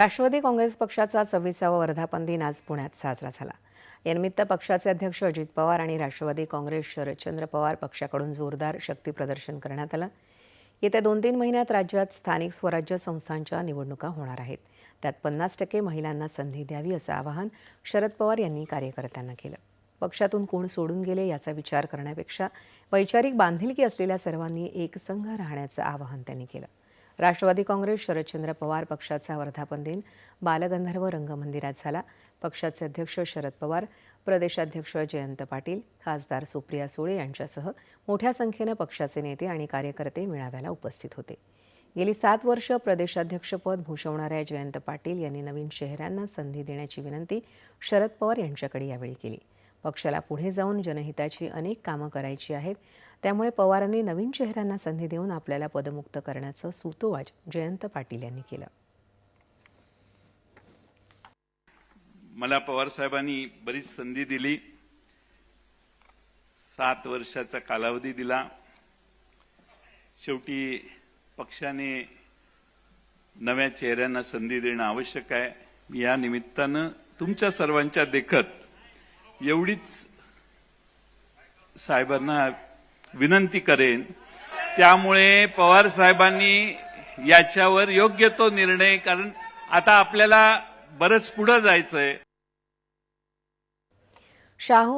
राष्ट्रवादी काँग्रेस पक्षाचा सव्वीसावा वर्धापन दिन आज पुण्यात साजरा झाला. यानिमित्त पक्षाचे अध्यक्ष अजित पवार आणि राष्ट्रवादी काँग्रेस शरदचंद्र पवार पक्षाकडून जोरदार शक्ती प्रदर्शन करण्यात आलं. येत्या दोन तीन महिन्यात राज्यात स्थानिक स्वराज्य संस्थांच्या निवडणुका होणार आहेत. त्यात पन्नास टक्के महिलांना संधी द्यावी असं आवाहन शरद पवार यांनी कार्यकर्त्यांना केलं. पक्षातून कोण सोडून गेले याचा विचार करण्यापेक्षा वैचारिक बांधिलकी असलेल्या सर्वांनी एकसंघ राहण्याचं आवाहन त्यांनी केलं. राष्ट्रवादी काँग्रेस शरदचंद्र पवार पक्षाचा वर्धापन दिन बालगंधर्व रंगमंदिरात झाला. पक्षाचे अध्यक्ष शरद पवार प्रदेशाध्यक्ष जयंत पाटील खासदार सुप्रिया सुळे यांच्यासह मोठ्या संख्येनं पक्षाचे नेते आणि कार्यकर्ते मेळाव्याला उपस्थित होते. गेली सात वर्ष प्रदेशाध्यक्षपद भूषवणाऱ्या जयंत पाटील यांनी नवीन चेहऱ्यांना संधी देण्याची विनंती शरद पवार यांच्याकडे यावेळी केली. पक्षाला पुढे जाऊन जनहिताची अनेक कामं करायची आहेत. त्यामुळे पवारांनी नवीन चेहऱ्यांना संधी देऊन आपल्याला पदमुक्त करण्याचं सुतोवाच जयंत पाटील यांनी केलं. मला पवार साहेबांनी बरीच संधी दिली. सात वर्षाचा कालावधी दिला. शेवटी पक्षाने नव्या चेहऱ्यांना संधी देणं आवश्यक आहे. या निमित्तानं तुमच्या सर्वांच्या देखत एवढीच साहेबांना विनंती करेन. त्यामुळे पवार साहेबांनी याच्यावर योग्य तो निर्णय कारण आता आपल्याला बरंच पुढं जायचंय. शाहू